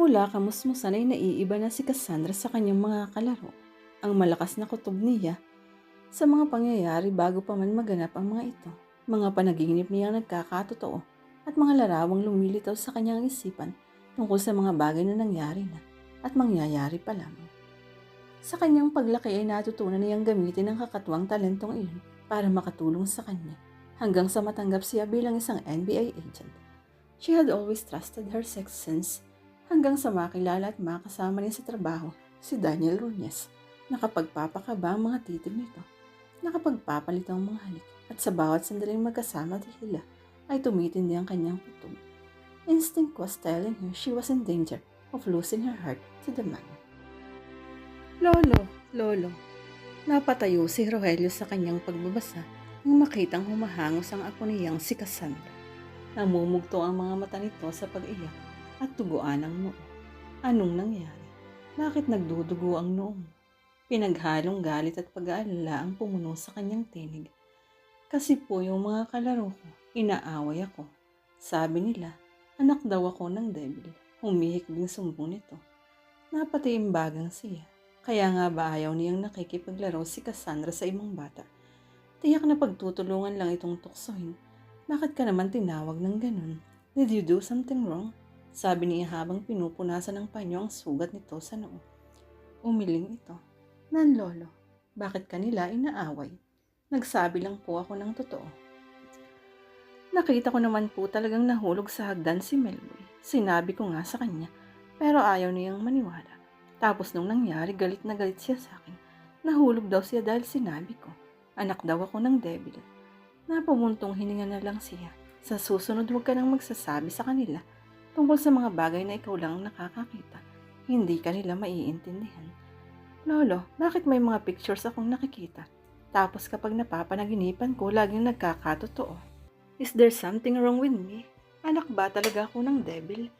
Mula kamusmusan ay naiiba na si Cassandra sa kanyang mga kalaro. Ang malakas na kutob niya sa mga pangyayari bago pa man maganap ang mga ito. Mga panaginip niya nagkakatotoo at mga larawang lumilitaw sa kanyang isipan tungkol sa mga bagay na nangyari na at mangyayari pa lamang. Sa kanyang paglaki ay natutunan niyang gamitin ang kakatuwang talentong iyon para makatulong sa kanya hanggang sa matanggap siya bilang isang NBA agent. She had always trusted her sex sense hanggang sa makilala at makasama niya sa trabaho si Daniel Runes. Nakapagpapakaba ang mga titig nito, nakapagpapalit ang mga halik at sa bawat sandaling magkasama sila ay tumitindi ang kanyang kutob. Instinct was telling her she was in danger of losing her heart to the man. Lolo, lolo, napatayo si Rogelio sa kanyang pagbabasa nang makitang humahangos ang apo niyang si Cassandra. Namumugto ang mga mata nito sa pag-iyak at tuguan ang noo. Anong nangyari? Bakit nagdudugo ang noong? Pinaghalong galit at pag-aalala ang pumuno sa kanyang tinig. Kasi po yung mga kalaro ko, inaaway ako. Sabi nila, anak daw ako ng devil. Humihikbing sumbong nito. Napatiimbagang siya. Kaya nga ba ayaw niyang nakikipaglaro si Cassandra sa ibang bata? Tiyak na pagtutulungan lang itong tuksohin. Bakit ka naman tinawag ng ganun? Did you do something wrong? Sabi niya habang pinupunasan ng panyo ang sugat nito sa noo. Umiling ito. Nan lolo, bakit kanila inaaway? Nagsabi lang po ako ng totoo. Nakita ko naman po talagang nahulog sa hagdan si Melboy. Sinabi ko nga sa kanya, pero ayaw niyang maniwala. Tapos nung nangyari, galit na galit siya sa akin. Nahulog daw siya dahil sinabi ko. Anak daw ako ng devil. Napumuntong hininga na lang siya. Sa susunod, huwag ka nang magsasabi sa kanila tungkol sa mga bagay na ikaw lang nakakakita. Hindi ka nila maiintindihan. Lolo, bakit may mga pictures akong nakikita? Tapos kapag napapanaginipan ko, laging nagkakatotoo. Is there something wrong with me? Anak ba talaga ako ng devil?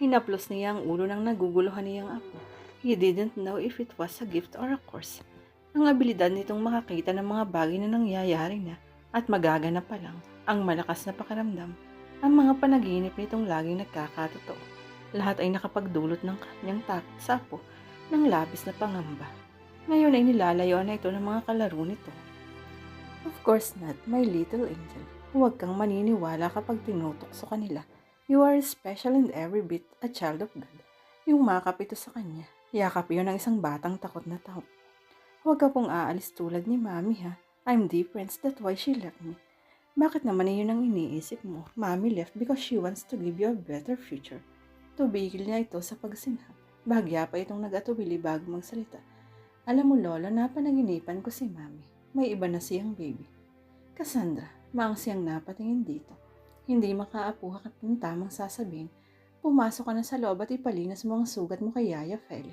Hinaplos niya ang ulo ng naguguluhan niyang apo. He didn't know if it was a gift or a curse. Ang abilidad nitong makakita ng mga bagay na nangyayari na at magaganap pa lang ang malakas na pakaramdam. Ang mga panaginip nitong laging nagkakatotoo. Lahat ay nakapagdulot ng kanyang takot sa apo ng labis na pangamba. Ngayon ay nilalayo na ito ng mga kalaro nito. Of course not, my little angel. Huwag kang maniniwala kapag tinutokso kanila. You are special and every bit a child of God. Yung makap ito sa kanya. Yakap yun ng isang batang takot na tao. Huwag ka pong aalis tulad ni Mami ha. I'm different, that's why she left me. Bakit naman yun ang iniisip mo? Mami left because she wants to give you a better future. Tubigil niya ito sa pagsinhap. Bagya pa itong nag-atubili bago magsalita. Alam mo, Lola, napanaginipan ko si Mami. May iba na siyang baby. Cassandra, maang siyang napatingin dito. Hindi makaapuha ka ng tamang sasabihin. Pumasok ka na sa loob at ipalinas mo ang sugat mo kay Yaya Feli.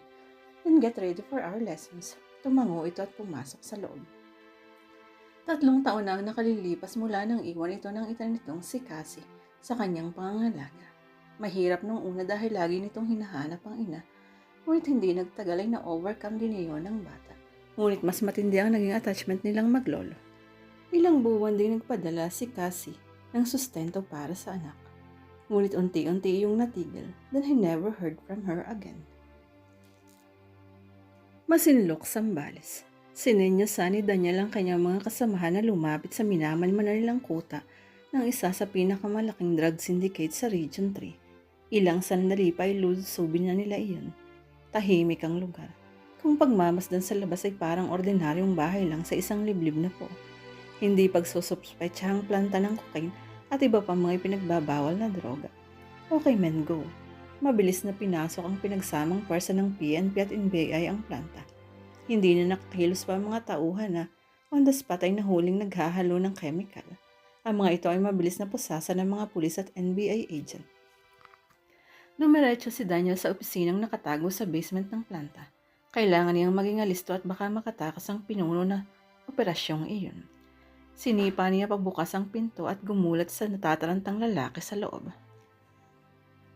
Then get ready for our lessons. Tumango ito at pumasok sa loob. Tatlong taon na ang nakalilipas mula nang iwan ito ng ita nitong si Cassie sa kanyang pangangalaga. Mahirap nung una dahil lagi nitong hinahanap ang ina, ngunit hindi nagtagal ay na-overcome din iyon ng bata. Ngunit mas matindi ang naging attachment nilang maglolo. Ilang buwan din nagpadala si Cassie ng sustento para sa anak. Ngunit unti-unti yung natigil, then he never heard from her again. Masinlok Sambales. Sinenyosa ni Daniel ang kanyang mga kasamahan na lumapit sa minamalman na nilang kuta ng isa sa pinakamalaking drug syndicate sa Region 3. Ilang sandali pa ay lulusubin na nila iyon. Tahimik ang lugar. Kung pagmamasdan sa labas ay parang ordinaryong bahay lang sa isang liblib na po. Hindi pagsususpetsahang planta ng cocaine at iba pa mga ipinagbabawal na droga. Okay men, go. Mabilis na pinasok ang pinagsamang pwersa ng PNP at NBI ang planta. Hindi na nakakilos pa ang mga tauhan na on the spot ay nahuling naghahalo ng chemical. Ang mga ito ay mabilis na pusasa ng mga pulis at NBI agent. Dumiretso si Daniel sa opisinang nakatago sa basement ng planta. Kailangan niyang maging alisto at baka makatakas ang pinuno na operasyong iyon. Sinipa niya pagbukas ang pinto at gumulat sa natatarantang lalaki sa loob.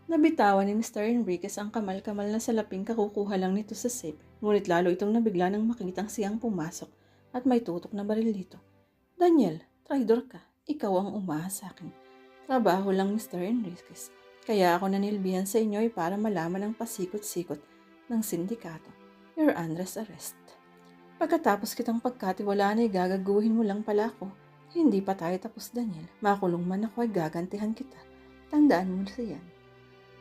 Nabitawan ni Mr. Enriquez ang kamal-kamal na salaping kakukuha lang nito sa safe, ngunit lalo itong nabigla nang makitang siyang pumasok at may tutok na baril dito. Daniel, traidor ka. Ikaw ang umaha sa akin. Trabaho lang Mr. Enriquez. Kaya ako nanilbihan sa inyo ay para malaman ang pasikot-sikot ng sindikato. You're under arrest. Pagkatapos kitang pagkatiwalaan ay gagaguhin mo lang pala ako. Hindi pa tayo tapos, Daniel. Makulong man ako ay gagantihan kita. Tandaan mo siyan.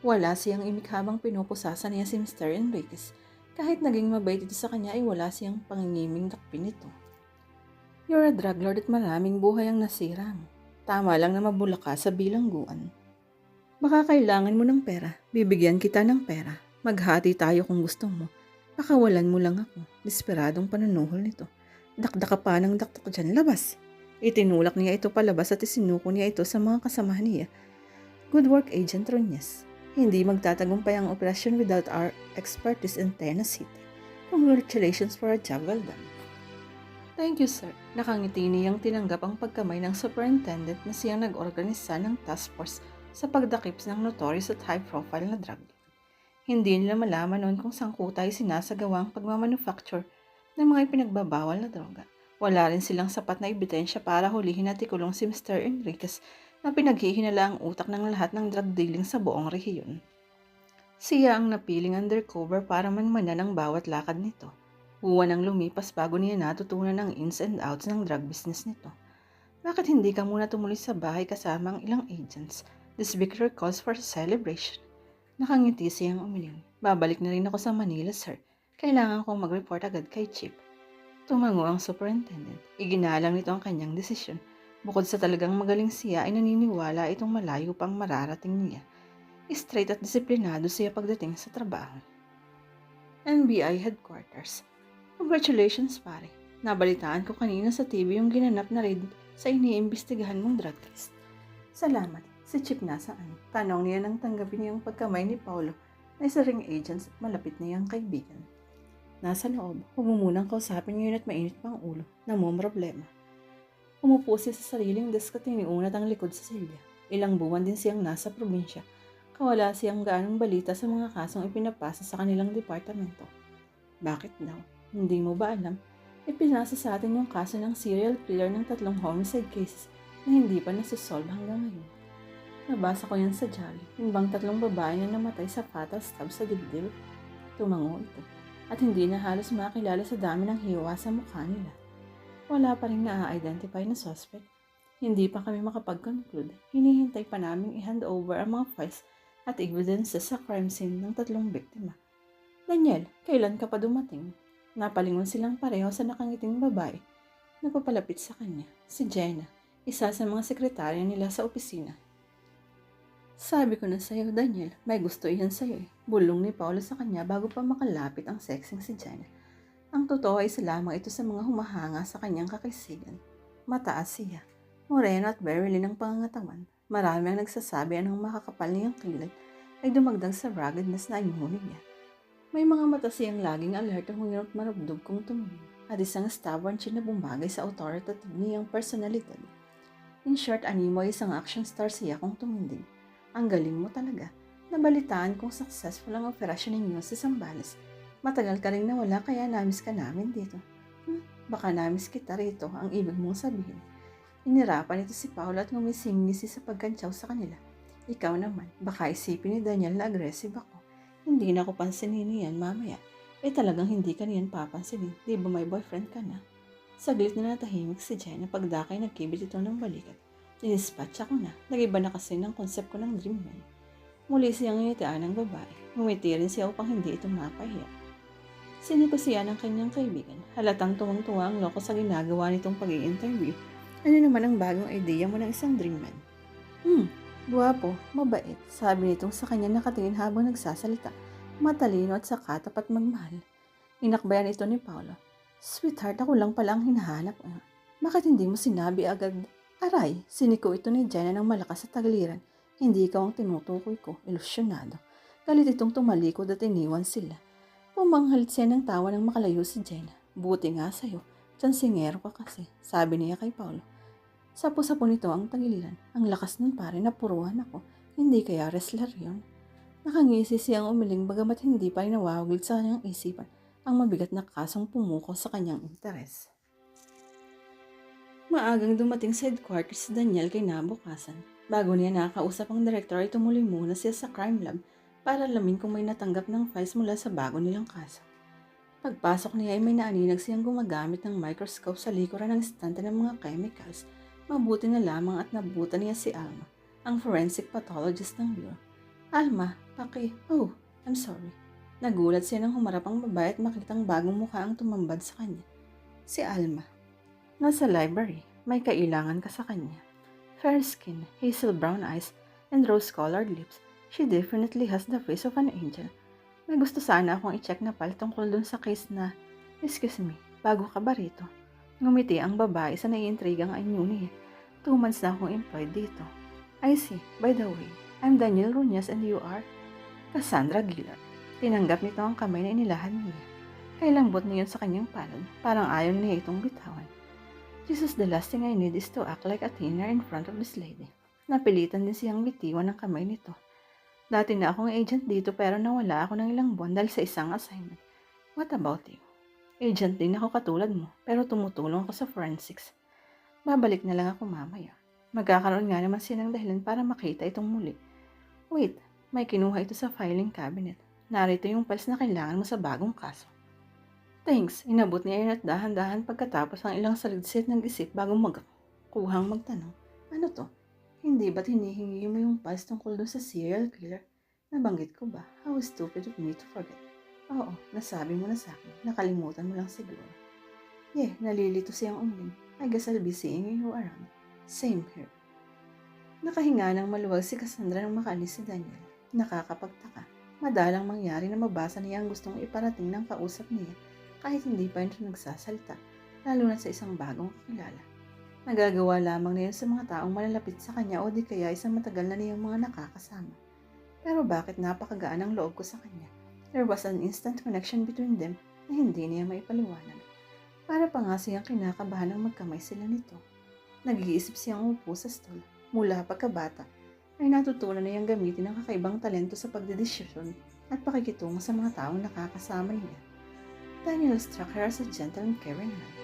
Wala siyang imik habang pinupusasa niya si Mr. Enriquez. Kahit naging mabait ito sa kanya ay wala siyang pangingiming dakpin nito. You're a drug lord at maraming buhay ang nasirang. Tama lang na mabula ka sa bilangguan. Baka kailangan mo ng pera. Bibigyan kita ng pera. Maghati tayo kung gusto mo. Pakawalan mo lang ako. Desperadong panunuhol nito. Dakdaka pa ng dakdak dyan, labas. Itinulak niya ito palabas at isinuko niya ito sa mga kasamahan niya. Good work, Agent Runyes. Hindi magtatagumpay ang operasyon without our expertise in Tennessee. Congratulations for a job well done. Thank you, sir. Nakangiti niyang tinanggap ang pagkamay ng superintendent na siyang nag-organisa ng task force sa pagdakip ng notorious at high-profile na drug. Hindi nila malaman noon kung sangkutay sinasagawa ang pagmamanufacture ng mga ipinagbabawal na droga. Wala rin silang sapat na ebidensya para hulihin at ikulong si Mr. Enriquez na pinaghihinala ang utak ng lahat ng drug dealing sa buong rehiyon. Siya ang napiling undercover para manmanan ang bawat lakad nito. Buwan ang lumipas bago niya natutunan ang ins and outs ng drug business nito. Bakit hindi ka muna tumuloy sa bahay kasama ang ilang agents? This victory calls for celebration. Nakangiti siyang umiling. Babalik na rin ako sa Manila, sir. Kailangan kong mag-report agad kay Chip. Tumango ang superintendent. Iginalang nito ang kanyang desisyon. Bukod sa talagang magaling siya ay naniniwala itong malayo pang mararating niya. Straight at disiplinado siya pagdating sa trabaho. NBI Headquarters Congratulations pare. Nabalitaan ko kanina sa TV yung ginanap na raid sa iniimbestigahan mong drug case. Salamat. Si Chip nasaan? Tanong niya nang tanggapin ang pagkamay ni Paulo na isa ring agents malapit na niyang kaibigan. Nasa loob, huwag mo munang kausapin ngayon at mainit pang ulo na mo problema. Umupo siya sa sariling desk at iniunat ang likod sa silya. Ilang buwan din siyang nasa probinsya. Kawala siyang gaanong balita sa mga kasong ipinapasa sa kanilang departamento. Bakit daw? Hindi mo ba alam? Ipinasa sa atin yung kaso ng serial killer ng tatlong homicide cases na hindi pa nasusolve hanggang ngayon. Nabasa ko yan sa Jolly. Yung bang tatlong babae na namatay sa fatal stab sa dibdib. Tumango ito. At hindi na halos makilala sa dami ng hiwa sa mukha nila. Wala pa rin na-identify na suspect. Hindi pa kami makapag-conclude. Hinihintay pa namin i-hand over ang mga files at evidences sa crime scene ng tatlong biktima. Daniel, kailan ka pa dumating? Napalingon silang pareho sa nakangiting babae. Napapalapit sa kanya, si Jenna, isa sa mga sekretarya nila sa opisina. Sabi ko na sa'yo, Daniel, may gusto iyan sa'yo eh. Bulong ni Paolo sa kanya bago pa makalapit ang sexing si Jenna. Ang totoo ay isa lamang ito sa mga humahanga sa kanyang kakisigan. Mataas siya. Moreno at lean ang pangangatawan. Marami ang nagsasabi anong makakapal niyang kilay ay dumagdag sa ruggedness na immune niya. May mga mata siyang laging alert ang hunginot marugdog kung tumingin at isang stubborn chin na bumagay sa authoritative niyang personalidad. In short, animo ay isang action star siya kung tumindig. Ang galing mo talaga. Nabalitaan kung successful ang operasyon ninyo sa Sambales. Matagal ka rin nawala kaya namis ka namin dito. Hmm, baka namis kita rito ang ibig mong sabihin. Inirapan ito si Paula at ngumising-ngisi sa pagkantsaw sa kanila. Ikaw naman, baka isipin ni Daniel na aggressive ako. Hindi na ako pansinin niyan mamaya. Eh talagang hindi ka niyan papansinin. Di ba may boyfriend ka na? Saglit na natahimik si Jenna pagdakay nagkibit ito ng balikat. Dinispatch ako na. Nagiba na kasi ng concept ko ng dream man. Muli siyang ngitian ng babae. Ngumiti rin siya upang hindi ito mapahiya. Siniko siya ng kanyang kaibigan. Halatang tuwang-tuwa ang loko sa ginagawa nitong pag interview Ano naman ang bagong idea mo ng isang dream man? Hmm, Guwapo, mabait, sabi nitong sa kanya nakatingin habang nagsasalita. Matalino at saka tapat magmahal. Inakbayan ito ni Paolo. Sweetheart, ako lang pala ang hinahanap. Ah, Bakit hindi mo sinabi agad? Aray, siniko ito ni Jenna ng malakas sa tagliran. Hindi ikaw ang tinutukoy ko, ilusyonado. Galit itong tumalikod at iniwan sila. Pumanghalit siya ng tawa nang makalayo si Jenna. Buti nga sa'yo, tsansingero ka kasi, sabi niya kay Paolo. Sapo-sapo nito ang tagiliran. Ang lakas nun pare, napuruhan ako. Hindi kaya wrestler yon. Nakangisi siyang umiling bagamat hindi pa nawawaglit sa kanyang isipan ang mabigat na kasong pumuko sa kanyang interes. Maagang dumating sa headquarters si Daniel kay nabukasan. Bago niya nakakausap ang director ay tumuloy muna siya sa crime lab para alamin kung may natanggap ng files mula sa bago nilang kaso. Pagpasok niya ay may naaninag siyang gumagamit ng microscope sa likuran ng estante ng mga chemicals. Mabuti na lamang at nabutan niya si Alma, ang forensic pathologist ng bureau. Alma, paki, oh, I'm sorry. Nagulat siya nang humarap ang babae at makitang bagong mukha ang tumambad sa kanya. Si Alma. Nasa library, may kailangan ka sa kanya. Fair skin, hazel brown eyes, and rose-colored lips. She definitely has the face of an angel. May gusto sana akong i-check na pal tungkol dun sa case na, excuse me, bago ka ba rito? Ngumiti ang babae sa naiintrigang anyo niya. Two months na akong employed dito. I see. By the way, I'm Daniel Runyas and you are? Cassandra Giller. Tinanggap nito ang kamay na inilahan niya. Kailambot niyon sa kanyang palad. Parang ayaw niya itong bitawan. Jesus, the last thing I need is to act like a thinner in front of this lady. Napilitan din siyang bitiwan ng kamay nito. Dati na akong agent dito pero nawala ako ng ilang buwan dahil sa isang assignment. What about you? Agent din ako katulad mo, pero tumutulong ako sa forensics. Babalik na lang ako mamaya. Magkakaroon nga naman siya ng dahilan para makita itong muli. Wait, may kinuha ito sa filing cabinet. Narito yung files na kailangan mo sa bagong kaso. Thanks, inabot niya yun at dahan-dahan pagkatapos ang ilang saligsit ng isip bago magkuhang magtanong. Ano to? Hindi ba't hinihingi mo yung files tungkol doon sa serial killer? Nabanggit ko ba? How stupid of me to forget. Oo, nasabi mo na sa akin. Nakalimutan mo lang siguro. Yeah, nalilito siyang umbing. I guess I'll be seeing you around. Same here. Nakahinga ng maluwag si Cassandra nang makaalis si Daniel. Nakakapagtaka. Madalang mangyari na mabasa niya ang gustong iparating ng kausap niya kahit hindi pa ito nagsasalita, lalo na sa isang bagong kakilala. Nagagawa lamang niya sa mga taong malalapit sa kanya o di kaya isang matagal na niyang mga nakakasama. Pero bakit napakagaan ang loob ko sa kanya? There was an instant connection between them na hindi niya maipaliwanag. Para pa nga siyang kinakabahan ng magkamay sila nito. Nag-iisip siyang upo sa stall. Mula pagkabata, ay natutunan niyang gamitin ang kakaibang talento sa pagdedesisyon at pakikitungo sa mga taong nakakasama niya. Daniel struck her as a gentle and caring man.